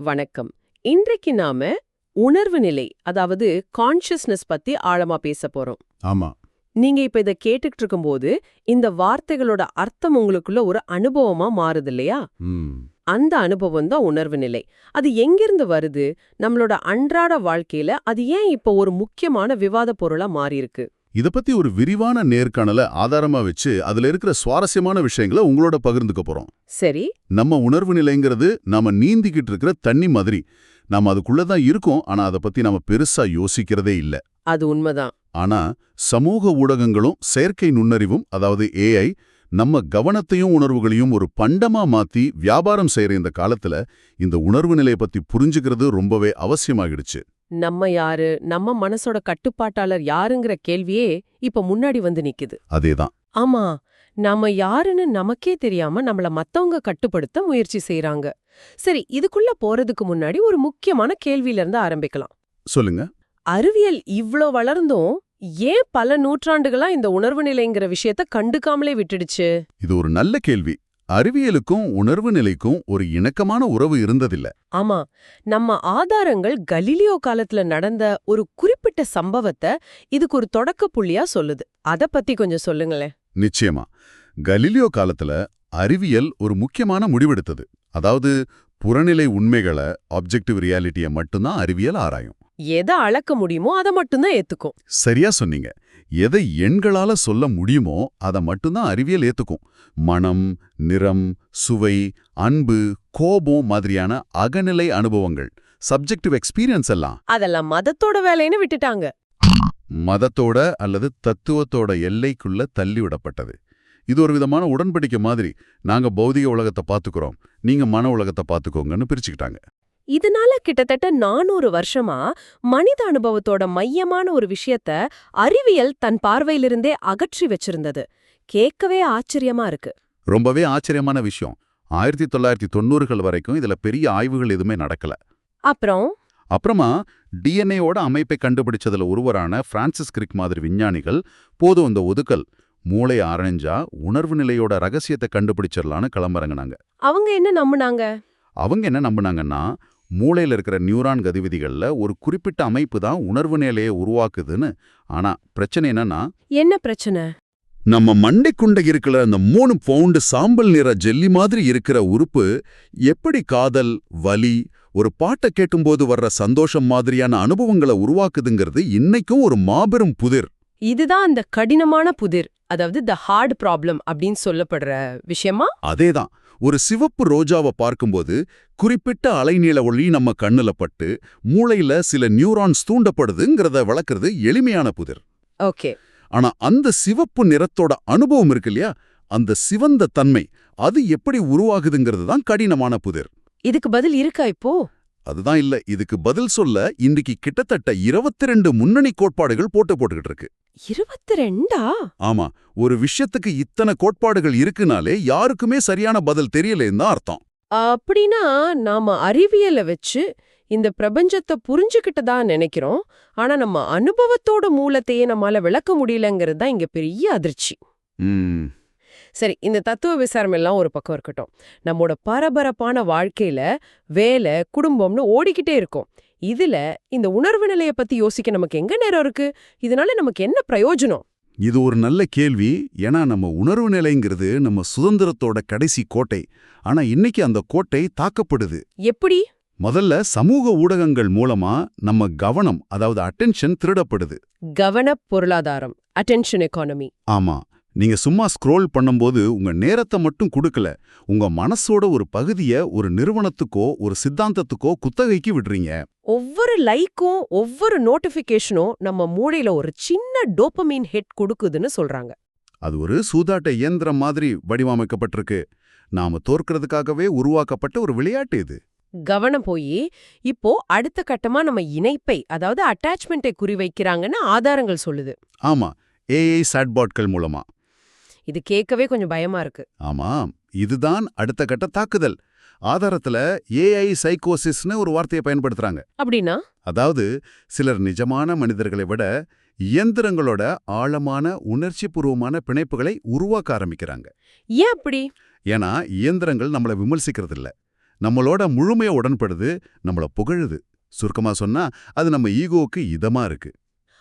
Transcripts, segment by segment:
வணக்கம். இன்றைக்கு நாம உணர்வு நிலை அதாவது கான்ஷியஸ்னஸ் பத்தி ஆழமா பேச போறோம். ஆமா. நீங்க இப்ப இத கேட்டுக்கிட்டு இருக்கும்போது இந்த வார்த்தைகளோட அர்த்தம் உங்களுக்குள்ள ஒரு அனுபவமா மாறுது இல்லையா? அந்த அனுபவம் தான் உணர்வு நிலை. அது எங்கிருந்து வருது? நம்மளோட அன்றாட வாழ்க்கையில அது ஏன் இப்ப ஒரு முக்கியமான விவாத பொருளா மாறியிருக்கு? இத பத்தி ஒரு விரிவான நேர்காணல ஆதாரமா வச்சு அதுல இருக்கிற சுவாரஸ்யமான விஷயங்களை உங்களோட பகிர்ந்துக்க போறோம். சரி. நம்ம உணர்வு நிலைங்கிறது நாம நீந்திக்கிட்டு இருக்கிற தண்ணி மாதிரி. நாம அதுக்குள்ள தான் இருக்கோம் ஆனா அதை பத்தி நாம பெருசா யோசிக்கிறதே இல்ல. அது உண்மைதான். ஆனா சமூக ஊடகங்களும் செயற்கை நுண்ணறிவும் அதாவது ஏஐ நம்ம கவனத்தையும் உணர்வுகளையும் ஒரு பண்டமா மாத்தி வியாபாரம் செய்யற இந்த காலத்துல இந்த உணர்வு நிலையை பத்தி புரிஞ்சுக்கிறது ரொம்பவே அவசியமாகிடுச்சு. நம்ம யாரு நம்ம மனசோட கட்டுப்பாட்டாளர் யாருங்கிற கேள்வியே இப்ப முன்னாடி வந்து நிக்குது. அதேதான். ஆமா நாம யாருன்னு நமக்கே தெரியாம நம்மள மத்தவங்க கட்டுப்படுத்த முயற்சி செய்றாங்க. சரி இதுக்குள்ள போறதுக்கு முன்னாடி ஒரு முக்கியமான கேள்வியில இருந்து ஆரம்பிக்கலாம். சொல்லுங்க. அறிவியல் இவ்ளோ வளர்ந்தும் ஏன் பல நூற்றாண்டுகளா இந்த உணர்வு நிலைங்கிற விஷயத்த கண்டுக்காமலே விட்டுடுச்சு? இது ஒரு நல்ல கேள்வி. அறிவியலுக்கும் உணர்வு நிலைக்கும் ஒரு இணக்கமான உறவு இருந்ததில்ல. ஆமா நம்ம ஆதாரங்கள் கலீலியோ காலத்துல நடந்த ஒரு குறிப்பிட்ட சம்பவத்தை இதுக்கு ஒரு தொடக்க புள்ளியா சொல்லுது. அத பத்தி கொஞ்சம் சொல்லுங்களேன். நிச்சயமா. கலீலியோ காலத்துல அறிவியல் ஒரு முக்கியமான முடிவெடுத்தது. அதாவது புறநிலை உண்மைகளை ஆப்ஜெக்டிவ் ரியாலிட்டியை மட்டும்தான் அறிவியல் ஆராயும். எதை அளக்க முடியுமோ அதை மட்டும்தான் ஏத்துக்கும். சரியா சொன்னீங்க. எதை எண்களால சொல்ல முடியுமோ அதை மட்டும்தான் அறிவியல் ஏத்துக்கும். மனம் நிறம் சுவை அன்பு கோபம் மாதிரியான அகநிலை அனுபவங்கள் சப்ஜெக்டிவ் எக்ஸ்பீரியன்ஸ் எல்லாம். அதெல்லாம் மதத்தோட வேலைன்னு விட்டுட்டாங்க. மதத்தோட அல்லது தத்துவத்தோட எல்லைக்குள்ள தள்ளிவிடப்பட்டது. இது ஒரு விதமான உடன்படிக்கை மாதிரி. நாங்க பௌதிக உலகத்தை பாத்துக்கிறோம் நீங்க மன உலகத்தை பாத்துக்கோங்கன்னு பிரிச்சுக்கிட்டாங்க. இதனால கிட்டத்தட்ட நானூறு வருஷமா மனித அனுபவத்தோட மையமான ஒரு விஷயத்த அறிவியல் தன் பார்வையிலிருந்தே அகற்றி வச்சிருந்தது. கேட்கவே ஆச்சரியமா இருக்கு. ரொம்பவே ஆச்சரியமான விஷயம். ஆயிரத்தி தொள்ளாயிரத்தி தொண்ணூறுகள் வரைக்கும் இதுல பெரிய ஆய்வுகள் எதுவுமே நடக்கல. அப்புறம்? அப்புறமா டிஎன்ஏவோட அமைப்பை கண்டுபிடிச்சதுல ஒருவரான பிரான்சிஸ் கிரிக் மாதிரி விஞ்ஞானிகள் போதும் இந்த ஒதுக்கல். மூளை ஆரஞ்சா உணர்வு நிலையோட ரகசியத்தை கண்டுபிடிச்சிடலான்னு கிளம்புறங்கினாங்க. அவங்க என்ன நம்புனாங்க? அவங்க என்ன நம்புனாங்கன்னா மூளையில இருக்கிற நியூரான் கதிவிதிகள்ல ஒரு குறிப்பிட்ட அமைப்பு தான் உணர்வு நிலையை உருவாக்குதுன்னு. ஆனா பிரச்சனை என்னன்னா என்ன பிரச்சனை? நம்ம மண்டைக்குண்ட இருக்கிற அந்த மூணு பவுண்டு சாம்பல் நிற ஜெல்லி மாதிரி இருக்கிற உறுப்பு எப்படி காதல் வலி ஒரு பாட்டை கேட்டும்போது வர்ற சந்தோஷம் மாதிரியான அனுபவங்களை உருவாக்குதுங்கிறது இன்னைக்கும் ஒரு மாபெரும் புதிர். இதுதான் அந்த கடினமான புதிர் அதாவது த ஹார்ட் ப்ராப்ளம் அப்படின்னு சொல்லப்படுற விஷயமா? அதேதான். ஒரு சிவப்பு ரோஜாவை பார்க்கும்போது குறிப்பிட்ட அலைநீள ஒளி நம்ம கண்ணுல பட்டு மூளையில சில நியூரான்ஸ் தூண்டப்படுதுங்கிறத விளக்குறது எளிமையான புதிர். ஓகே. ஆனா அந்த சிவப்பு நிறத்தோட அனுபவம் இருக்கு இல்லையா? அந்த சிவந்த தன்மை அது எப்படி உருவாகுதுங்கிறது தான் கடினமான புதிர். இதுக்கு பதில் இருக்கா இப்போ? அதுதான் இல்ல இதுக்கு பதில் சொல்ல இன்னைக்கு கிட்டத்தட்ட 22 முன்னணி கோட்பாடுகள் போட்டு போட்டுக்கிட்டு இருக்கு இருபத்தி ரெண்டா ஆமா ஒரு விஷயத்துக்கு இத்தனை கோட்பாடுகள் இருக்குனாலே யாருக்குமே சரியான பதில் தெரியலேன்னு தான் அர்த்தம். அப்படின்னா நாம அறிவியலை வச்சு இந்த பிரபஞ்சத்தை புரிஞ்சுக்கிட்டதா நினைக்கிறோம். ஆனா நம்ம அனுபவத்தோட மூலத்தையே நம்மால விளக்க முடியலங்கிறது தான் இங்க பெரிய அதிர்ச்சி. ம், சரி இந்த தத்துவ விசாரம் எல்லாம் ஒரு பக்கம் இருக்கட்டும். நம்மோட பரபரப்பான வாழ்க்கையில வேலை குடும்பம்னு ஓடிக்கிட்டே இருக்கும். இதுல இந்த உணர்வு நிலைய பத்தி யோசிக்க நமக்கு எங்க நேரம் இருக்கு? இதனால நமக்கு என்ன பிரயோஜனம்? இது ஒரு நல்ல கேள்வி. ஏன்னா நம்ம உணர்வு நிலைங்கிறது நம்ம சுதந்திரத்தோட கடைசி கோட்டை. ஆனா இன்னைக்கு அந்த கோட்டை தாக்கப்படுது. எப்படி? முதல்ல சமூக ஊடகங்கள் மூலமா நம்ம கவனம் அதாவது அட்டென்ஷன் திருடப்படுது. கவன பொருளாதாரம் அட்டென்ஷன் எக்கானமி ஆமா. நீங்க சும்மா ஸ்க்ரோல் பண்ணும்போது உங்க நேரத்தை மட்டும் கொடுக்கல. உங்க மனசோட ஒரு பகுதிய ஒரு நிறுவனத்துக்கோ ஒரு சித்தாந்தத்துக்கோ குத்தகைக்கு விடுறீங்க. ஒவ்வொரு லைக்கும் ஒவ்வொரு நோட்டிபிகேஷனும் நம்ம மூளையில ஒரு சின்ன டோப்பமீன் ஹிட் கொடுக்குதுன்னு சொல்றாங்க. அது ஒரு சூதாட்ட இயந்திரம் மாதிரி வடிவமைக்கப்பட்டிருக்கு. நாம தோற்கிறதுக்காகவே உருவாக்கப்பட்ட ஒரு விளையாட்டு இது. கவனம் போய் இப்போ அடுத்த கட்டமா நம்ம இணைப்பை அதாவது அட்டாச்மெண்ட்டை குறிவைக்கிறாங்கன்னு ஆதாரங்கள் சொல்லுது. ஆமா ஏஐ சாட்பாட்கள் மூலமா. இது கேட்கவே கொஞ்சம் பயமா இருக்கு. ஆமா இதுதான் அடுத்த கட்ட தாக்குதல். ஆதாரத்துல ஏஐ சைக்கோசிஸ்னு ஒரு வார்த்தையை பயன்படுத்துறாங்க. அப்படின்னா? அதாவது சிலர் நிஜமான மனிதர்களை விட இயந்திரங்களோட ஆழமான உணர்ச்சிபூர்வமான பிணைப்புகளை உருவாக்க ஆரம்பிக்கிறாங்க. ஏன் அப்படி? ஏன்னா இயந்திரங்கள் நம்மளை விமர்சிக்கிறது இல்ல நம்மளோட முழுமையா உடன்படுது நம்மள புகழுது. சுருக்கமா சொன்னா அது நம்ம ஈகோவுக்கு இதமா இருக்கு.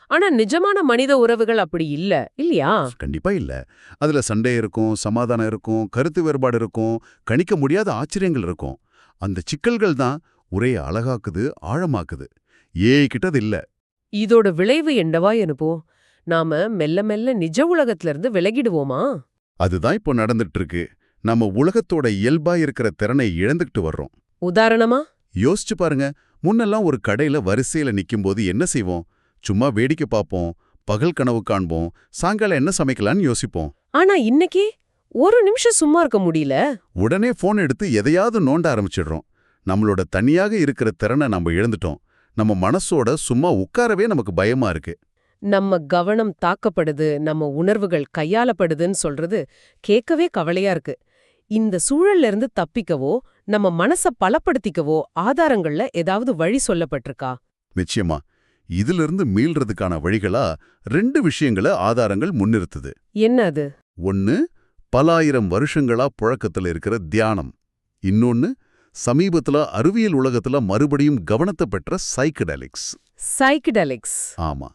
ஆனா நிஜமான மனித உறவுகள் அப்படி இல்ல இல்லையா? கண்டிப்பா இல்ல. அதுல சண்டை இருக்கும் சமாதானம் இருக்கும் கருத்து வேறுபாடு இருக்கும் கணிக்க முடியாத ஆச்சரியங்கள் இருக்கும். அந்த சிக்கல்கள் தான் உரையை அழகாக்குது ஆழமாக்குது. ஏய் கிட்டது இல்ல. இதோட விளைவு என்னவா எனப்போ நாம மெல்ல மெல்ல நிஜ உலகத்துல இருந்து விலகிடுவோமா? அதுதான் இப்போ நடந்துட்டு இருக்கு நம்ம உலகத்தோட இயல்பா இருக்கிற திறனை இழந்துகிட்டு வர்றோம். உதாரணமா? யோசிச்சு பாருங்க. முன்னெல்லாம் ஒரு கடையில வரிசையில நிக்கும்போது என்ன செய்வோம்? சும்மா வேடிக்கை பார்ப்போம் பகல் கனவு காண்போம் சாயங்காலம் என்ன சமைக்கலாம்னு யோசிப்போம். ஆனா இன்னைக்கு ஒரு நிமிஷம் சும்மா இருக்க முடியல. உடனே ஃபோன் எடுத்து எதையாவது நோண்ட ஆரம்பிச்சிடுறோம். நம்மளோட தனியாக இருக்கிற திறனை நம்ம இழந்துட்டோம். நம்ம மனசோட சும்மா உட்காரவே நமக்கு பயமா இருக்கு. நம்ம கவனம் தாக்கப்படுது நம்ம உணர்வுகள் கையாளப்படுதுன்னு சொல்றது கேட்கவே கவலையா இருக்கு. இந்த சூழல்ல இருந்து தப்பிக்கவோ நம்ம மனச பலப்படுத்திக்கவோ ஆதாரங்கள்ல ஏதாவது வழி சொல்லப்பட்டிருக்கா? நிச்சயமா. இதிலிருந்து மீள்றதுக்கான வழிகளா ரெண்டு விஷயங்களை ஆதாரங்கள் முன்னிறுத்துது. என்ன அது ஒன்னு பலாயிரம் வருஷங்களா புழக்கத்துல இருக்கிற தியானம். இன்னொன்னு சமீபத்துல அறிவியல் உலகத்துல மறுபடியும் கவனத்தை பெற்ற சைக்கடெலிக்ஸ் சைக்கிடலிக்ஸ் ஆமா.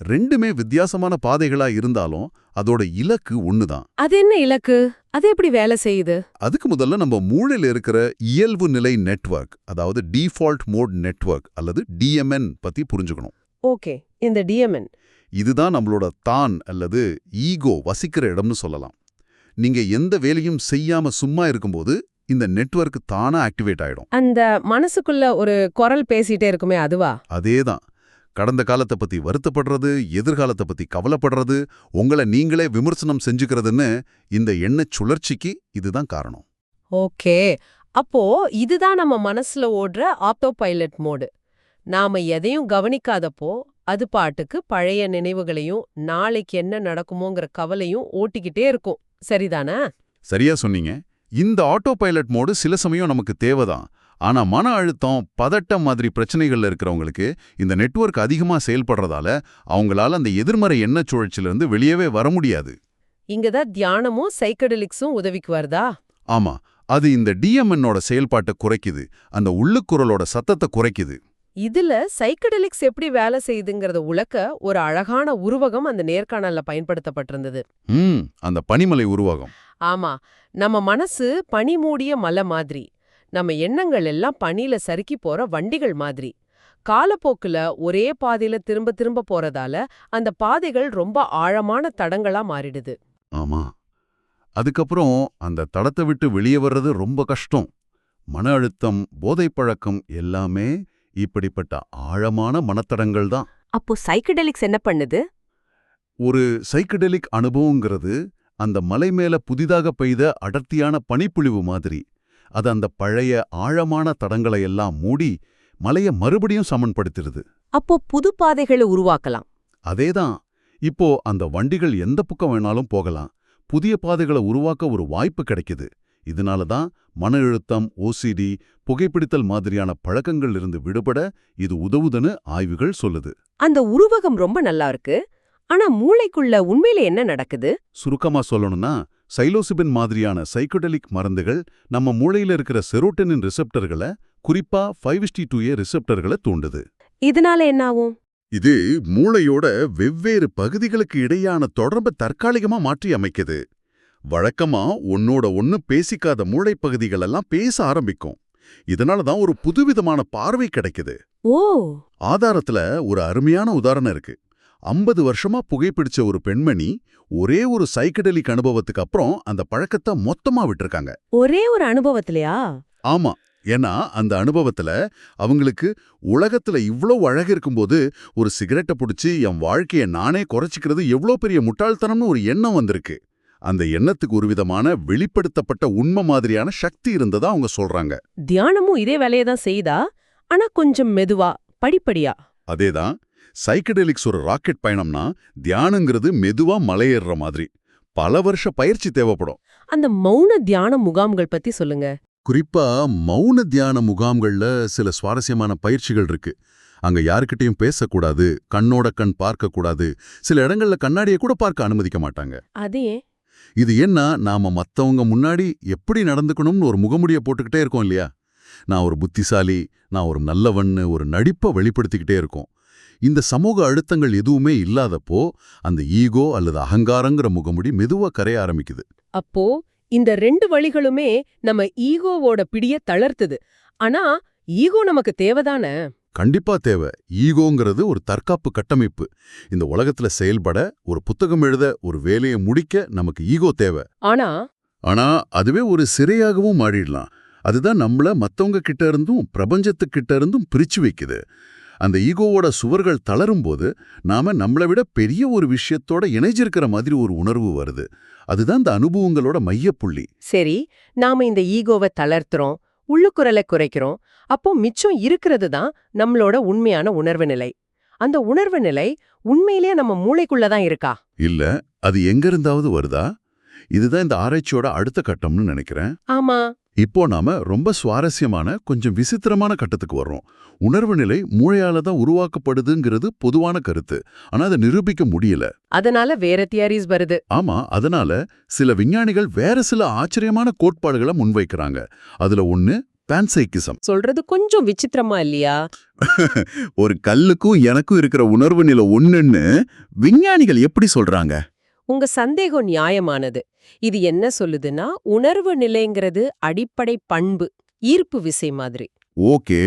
ரெண்டுமே வித்தியாசமான பாதைகளா இருந்தாலும் அதோட இலக்கு ஒண்ணுதான். அது என்ன இலக்கு? அது எப்படி வேலை செய்யுது? அதுக்கு முதல்ல நம்ம மூளையில இருக்கிற இயல்பு நிலை நெட்வொர்க் அதாவது டிஃபால்ட் மோட் நெட்வொர்க் அல்லது டிஎம்என் பத்தி புரிஞ்சுக்கணும். ஓகே இந்த டிஎம்என் இதுதான் நம்மளோட தான் அல்லது ஈகோ வசிக்கிற இடம்னு சொல்லலாம். நீங்க எந்த வேலையும் செய்யாம சும்மா இருக்கும்போது இந்த நெட்வொர்க் தானா ஆக்டிவேட் ஆயிடும். அந்த மனசுக்குள்ள ஒரு குரல் பேசிட்டே இருக்குமே அதுவா? அதேதான். கடந்த காலத்தை பத்தி வருத்தப்படுறது எதிர்காலத்தை பத்தி கவலைப்படுறது உங்களை நீங்களே விமர்சனம் செஞ்சுக்கிறதுன்னு இந்த எண்ணச் சுழற்சிக்கு இதுதான் காரணம். ஓகே. அப்போ இதுதான் நம்ம மனசுல ஓடுற ஆப்டோ பைலட் மோடு நாம எதையும் கவனிக்காதப்போ அது பாட்டுக்கு பழைய நினைவுகளையும் நாளைக்கு என்ன நடக்குமோங்கிற கவலையும் ஓட்டிக்கிட்டே இருக்கும். சரிதானே? சரியா சொன்னீங்க. இந்த ஆட்டோ பைலட் மோடு சில சமயம் நமக்கு தேவைதான். ஆனா மன அழுத்தம் பதட்டம் மாதிரி பிரச்சனைகள்ல இருக்கிறவங்களுக்கு இந்த நெட்வொர்க் அதிகமா செயல்படுறதால அவங்களால அந்த எதிர்மறை எண்ணச் சுழற்சியிலிருந்து வெளியவே வர முடியாது. இங்கதான் தியானமும் சைக்கடலிக்ஸும் உதவிக்கு வருதா? ஆமா. அது இந்த டிஎம்என்னோட செயல்பாட்டை குறைக்குது. அந்த உள்ளுக்குரலோட சத்தத்தை குறைக்குது. இதுல சைக்கடலிக்ஸ் எப்படி வேலை செய்யுதுங்கறத உலக்க ஒரு அழகான உருவகம் அந்த நேர்காணல்ல பயன்படுத்தப்பட்டிருந்தது. ம். அந்த பனிமலை உருவாகும். ஆமா. நம்ம மனசு பனி மூடிய மலை மாதிரி. நம்ம எண்ணங்கள் எல்லாம் பனியில சறுக்கி போற வண்டிகள் மாதிரி. காலப்போக்குல ஒரே பாதையில திரும்ப திரும்ப போறதால அந்த பாதைகள் ரொம்ப ஆழமான தடங்களா மாறிடுது. ஆமா. அதுக்கப்புறம் அந்த தடத்தை விட்டு வெளியே வர்றது ரொம்ப கஷ்டம். மன அழுத்தம் போதைப் பழக்கம் எல்லாமே இப்படிப்பட்ட ஆழமான மனத்தடங்கள் தான். அப்போ சைக்கடலிக்ஸ் என்ன பண்ணுது? ஒரு சைக்கடெலிக் அனுபவங்கிறது அந்த மலை மேல புதிதாக பெய்த அடர்த்தியான பனிப்புழிவு மாதிரி. அது அந்த பழைய ஆழமான தடங்களை எல்லாம் மூடி மலைய மறுபடியும் சமன்படுத்திடுது. அப்போ புது பாதைகளை உருவாக்கலாம். அதேதான். இப்போ அந்த வண்டிகள் எந்த பக்கம் வேணாலும் போகலாம். புதிய பாதைகளை உருவாக்க ஒரு வாய்ப்பு கிடைக்குது. இதனால தான் மன அழுத்தம் ஓசிடி புகைப்பிடித்தல் மாதிரியான பழக்கங்கள் இருந்து விடுபட இது உதவுதுன்னு ஆய்வுகள் சொல்லுது. அந்த உருவகம் ரொம்ப நல்லா இருக்கு. ஆனா மூளைக்குள்ள உண்மையில என்ன நடக்குது? சுருக்கமா சொல்லணும்னா சைலோசிபின் மாதிரியான சைக்கடலிக் மருந்துகள் நம்ம மூளையில இருக்கிற செரோட்டனின் ரிசெப்டர்களை குறிப்பா ஃபைவ் டூ ஏ ரிசெப்டர்களை தூண்டுது. இதனால என்ன ஆகும்? இது மூளையோட வெவ்வேறு பகுதிகளுக்கு இடையான தொடர்பை தற்காலிகமா மாற்றி அமைக்குது. வழக்கமா ஒன்னோட ஒன்னு பேசிக்காத மூளைப் பகுதிகளெல்லாம் பேச ஆரம்பிக்கும். இதனால தான் ஒரு புதுவிதமான பார்வை கிடைக்குது. ஓ! ஆதாரத்துல ஒரு அருமையான உதாரணம் இருக்கு. ஐம்பது வருஷமா புகைப்பிடிச்ச ஒரு பெண்மணி ஒரே ஒரு சைக்கடலிக் அனுபவத்துக்கு அப்புறம் அந்த பழக்கத்தை மொத்தமா விட்டிருக்காங்க. ஒரே ஒரு அனுபவத்திலயா? ஆமா. ஏன்னா அந்த அனுபவத்துல அவங்களுக்கு உலகத்துல இவ்ளோ அழகு இருக்கும்போது ஒரு சிகரெட்டை பிடிச்சி என் வாழ்க்கைய நானே குறைச்சிக்கிறது எவ்ளோ பெரிய முட்டாள்தனம்னு ஒரு எண்ணம் வந்திருக்கு. அந்த எண்ணத்துக்கு ஒரு விதமான வெளிப்படுத்தப்பட்ட உண்மை மாதிரியான சக்தி இருந்ததா அவங்க சொல்றாங்க. தியானமும் இதே வேலையை தான் செய்தா ஆனா கொஞ்சம் மெதுவா படிப்படியா? அதேதான். சைக்கடெலிக்ஸ் ஒரு ராக்கெட் பயணம்னா தியானங்கிறது மெதுவா மலையேறுற மாதிரி. பல வருஷ பயிற்சி தேவைப்படும். அந்த மௌன தியான முகாம்கள் பத்தி சொல்லுங்க. குறிப்பா மௌன தியான முகாம்கள்ல சில சுவாரஸ்யமான பயிற்சிகள் இருக்கு. அங்க யாருக்கிட்டையும் பேசக்கூடாது கண்ணோட கண் பார்க்கக்கூடாது சில இடங்கள்ல கண்ணாடியை கூட பார்க்க அனுமதிக்க மாட்டாங்க. அது இது என்ன நாம மத்தவங்க முன்னாடி எப்படி நடந்துக்கணும்னு ஒரு முகமுடிய போட்டுக்கிட்டே இருக்கோம் இல்லையா? நான் ஒரு புத்திசாலி நான் ஒரு நல்லவன்னு ஒரு நடிப்பை வெளிப்படுத்திக்கிட்டே இருக்கோம். இந்த சமூக அழுத்தங்கள் எதுவுமே இல்லாதப்போ அந்த ஈகோ அல்லது அகங்காரங்கிற முகமுடி மெதுவா கரைய ஆரம்பிக்குது. அப்போ இந்த ரெண்டு வழிகளுமே நம்ம ஈகோவோட பிடிய தளர்த்துது. ஆனா ஈகோ நமக்கு தேவைதானே? கண்டிப்பா தேவை. ஈகோங்கிறது ஒரு தற்காப்பு கட்டமைப்பு. இந்த உலகத்துல செயல்பட ஒரு புத்தகம் எழுத ஒரு வேலையை முடிக்க நமக்கு ஈகோ தேவை. ஆனா ஆனா அதுவே ஒரு சிறையாகவும் மாறிடலாம். அதுதான் நம்மள மத்தவங்க கிட்ட இருந்தும் பிரபஞ்சத்துக்கிட்ட இருந்தும் பிரிச்சு வைக்குது. அந்த ஈகோவோட சுவர்கள் தளரும்போது நாம நம்மளை விட பெரிய ஒரு விஷயத்தோட இணைஞ்சிருக்கிற மாதிரி ஒரு உணர்வு வருது. அதுதான் இந்த அனுபவங்களோட மையப்புள்ளி. சரி நாம இந்த ஈகோவை தளர்த்துறோம் உள்ளுக்குரலை குறைக்கிறோம் அப்போ மிச்சம் இருக்கிறது தான் நம்மளோட உண்மையான உணர்வு நிலை. அந்த உணர்வு நிலை உண்மையிலேயே நம்ம மூளைக்குள்ள தான் இருக்கா? இல்ல அது எங்க இருந்தாவது வருதா? இதுதான் இந்த ஆராய்ச்சியோட அடுத்த கட்டம்னு நினைக்கிறேன். ஆமா. இப்போ நாம ரொம்ப சுவாரஸ்யமான கொஞ்சம் விசித்திரமான கட்டத்துக்கு வர்றோம். உணர்வு நிலை மூளையால தான் உருவாக்கப்படுதுங்கிறது பொதுவான கருத்து. ஆனா அதை நிரூபிக்க முடியல. அதனால வேற தியரிஸ் வருது. ஆமா அதனால சில விஞ்ஞானிகள் வேற சில ஆச்சரியமான கோட்பாடுகளை முன்வைக்கிறாங்க. அதுல ஒண்ணு பான்சைக்கிசம். சொல்றது கொஞ்சம் விசித்திரமா இல்லையா? ஒரு கல்லுக்கும் எனக்கும் இருக்கிற உணர்வு நிலை ஒண்ணுன்னு விஞ்ஞானிகள் எப்படி சொல்றாங்க? உங்க சந்தேகம் நியாயமானது. இது என்ன சொல்லுதுன்னா உணர்வு நிலைங்கிறது அடிப்படை பண்பு ஈர்ப்பு விசை மாதிரி. ஓகே.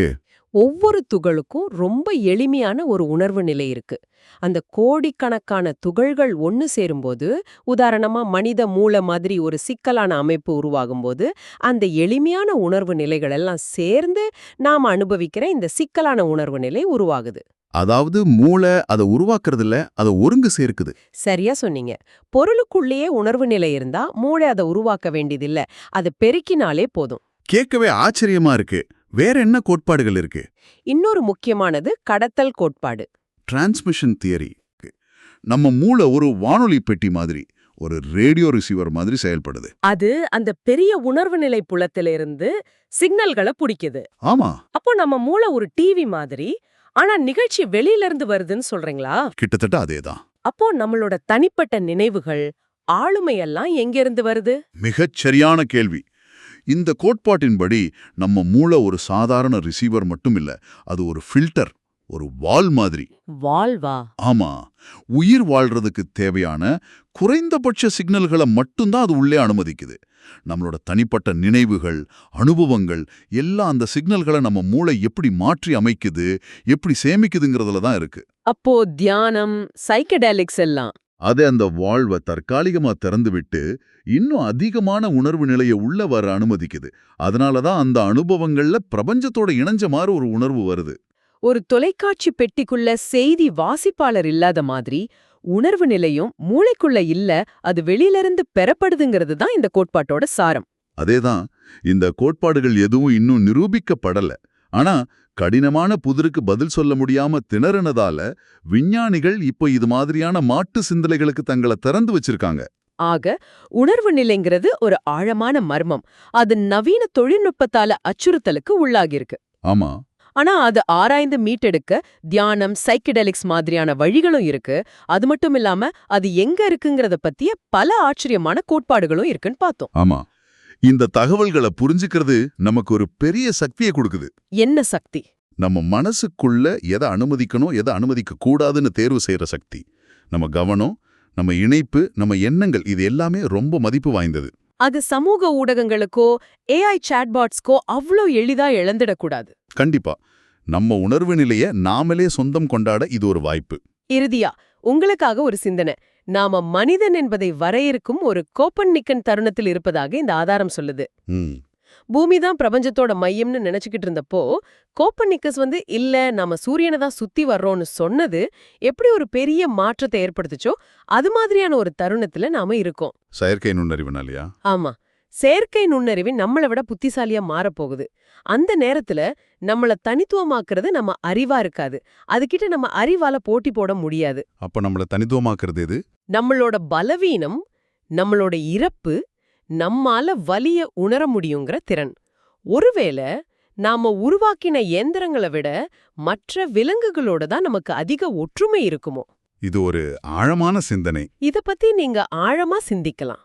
ஒவ்வொரு துகளுக்கும் ரொம்ப எளிமையான ஒரு உணர்வு நிலை இருக்கு. அந்த கோடிக்கணக்கான துகள்கள் ஒன்னு சேரும்போது உதாரணமா மனித மூளை மாதிரி ஒரு சிக்கலான அமைப்பு உருவாகும்போது அந்த எளிமையான உணர்வு நிலைகள் எல்லாம் சேர்ந்து நாம அனுபவிக்கிற இந்த சிக்கலான உணர்வு நிலை உருவாகுது. அதாவது மூளை அதை உருவாக்குறதுல அதை ஒருங்கு சேர்க்குது. சரியா சொன்னீங்க. பொருளுக்குள்ளேயே உணர்வு நிலை இருந்தா மூளை அதை உருவாக்க வேண்டியதில்ல. அதை பெருக்கினாலே போதும். கேட்கவே ஆச்சரியமா இருக்கு. வேற என்ன கோட்பாடுகள் இருக்கு? இன்னொரு முக்கியமானது கடத்தல் கோட்பாடு. டிரான்ஸ்மிஷன் தியரி நம்ம மூளை ஒரு வானொலி பெட்டி மாதிரி ஒரு ரேடியோ ரிசீவர் மாதிரி செயல்படுது. அது அந்த பெரிய உணர்வு நிலை புலத்திலிருந்து சிக்னல்களை பிடிக்குது. ஆமா. அப்போ நம்ம மூளை ஒரு டிவி மாதிரி ஆனா நிகழ்ச்சி வெளியில இருந்து வருதுன்னு சொல்றீங்களா? கிட்டத்தட்ட அதேதான். அப்போ நம்மளோட தனிப்பட்ட நினைவுகள் ஆளுமையெல்லாம் எங்க இருந்து வருது? மிகச் சரியான கேள்வி. இந்த கோட்பாட்டின்படி நம்ம மூளை ஒரு சாதாரண ரிசீவர் மட்டும் இல்ல அது ஒரு ஃபில்டர் ஒரு வால் மாதிரி. வாழ்வா ஆமா. உயிர் வாழ்றதுக்கு தேவையான குறைந்தபட்ச சிக்னல்களை மட்டும்தான் அது உள்ளே அனுமதிக்குது. நம்மளோட தனிப்பட்ட நினைவுகள் அனுபவங்கள் எல்லாம் அந்த சிக்னல்களை நம்ம மூளை எப்படி மாற்றி அமைக்குது எப்படி சேமிக்குதுங்கிறதுல தான் இருக்கு. அப்போ தியானம் சைக்கடேலிக்ஸ் எல்லாம். அது அந்த வாழ்வை தற்காலிகமா திறந்து விட்டு இன்னும் அதிகமான உணர்வு நிலையை உள்ள வர அனுமதிக்குது. அதனால தான் அந்த அனுபவங்கள்ல பிரபஞ்சத்தோட இணைஞ்ச மாதிரி ஒரு உணர்வு வருது. ஒரு தொலைக்காட்சி பெட்டிக்குள்ள செய்தி வாசிப்பாளர் இல்லாத மாதிரி உணர்வு நிலையும் மூளைக்குள்ள இல்ல அது வெளியிலிருந்து பெறப்படுதுங்கிறது தான் இந்த கோட்பாட்டோட சாரம். அதேதான் இந்த கோட்பாடுகள் எதுவும் இன்னும் நிரூபிக்கப்படல. ஆனா கடினமான புதிருக்கு பதில் சொல்ல முடியாம திணறினதால விஞ்ஞானிகள் இப்போ இது மாதிரியான மாட்டு சிந்தனைகளுக்கு தங்களை திறந்து வச்சிருக்காங்க. ஆக உணர்வு நிலைங்கிறது ஒரு ஆழமான மர்மம். அது நவீன தொழில்நுட்பத்தால அச்சுறுத்தலுக்கு உள்ளாகியிருக்கு. ஆமா. ஆனா அது ஆராய்ந்து மீட்டெடுக்க தியானம் சைக்கடெலிக்ஸ் மாதிரியான வழிகளும் இருக்கு. அது மட்டும் இல்லாம அது எங்க இருக்குங்கிறத பத்திய பல ஆச்சரியமான கோட்பாடுகளும் இருக்குன்னு பார்த்தோம். ஆமா. இந்த தகவல்களை புரிஞ்சுக்கிறது நமக்கு ஒரு பெரிய சக்தியை கொடுக்குது. என்ன சக்தி? நம்ம மனசுக்குள்ள எதை அனுமதிக்கணும் எதை அனுமதிக்க கூடாதுன்னு தேர்வு செய்யற சக்தி. நம்ம கவனம் நம்ம இணைப்பு நம்ம எண்ணங்கள் இது எல்லாமே ரொம்ப மதிப்பு வாய்ந்தது. அது சமூக ஊடகங்களுக்கோ ஏஐ சாட்பாட்ஸ்க்கோ அவ்ளோ எளிதா இழந்துடக்கூடாது. கண்டிப்பா. நம்ம உணர்வு நிலைய நாமளே சொந்தம் கொண்டாட இது ஒரு வாய்ப்பு. இறுதியா உங்களுக்காக ஒரு சிந்தனை. நாம மனிதன் என்பதை வரையறுக்கும் ஒரு கோப்பன்னிக்கன் தருணத்தில் இருப்பதாக இந்த ஆதாரம் சொல்லுது. பூமி தான் பிரபஞ்சத்தோட மையம்னு நினைச்சுக்கிட்டு இருந்தப்போ கோப்பர்னிக்கஸ் வந்து இல்ல நாம சூரியனை தான் சுத்தி வர்றோம்னு சொன்னது எப்படி ஒரு பெரிய மாற்றத்தை ஏற்படுத்துச்சோ அது மாதிரியான ஒரு தருணத்துல நாம இருக்கோம். செயற்கை நுண்ணறிவுனாலயா ஆமா. செயற்கை நுண்ணறிவு நம்மளை விட புத்திசாலியா மாறப்போகுது. அந்த நேரத்துல நம்மள தனித்துவமாக்குறது நம்ம அறிவா இருக்காது. அதுகிட்ட நம்ம அறிவால போட்டி போட முடியாது. அப்ப நம்மள தனித்துவமாக்குறது எது? நம்மளோட பலவீனம் நம்மளோட இறப்பு நம்மால வலிய உணர முடியுங்கிற திறன். ஒருவேளை நாம உருவாக்கின இயந்திரங்களை விட மற்ற விலங்குகளோட தான் நமக்கு அதிக ஒற்றுமை இருக்குமோ? இது ஒரு ஆழமான சிந்தனை. இத பத்தி நீங்க ஆழமா சிந்திக்கலாம்.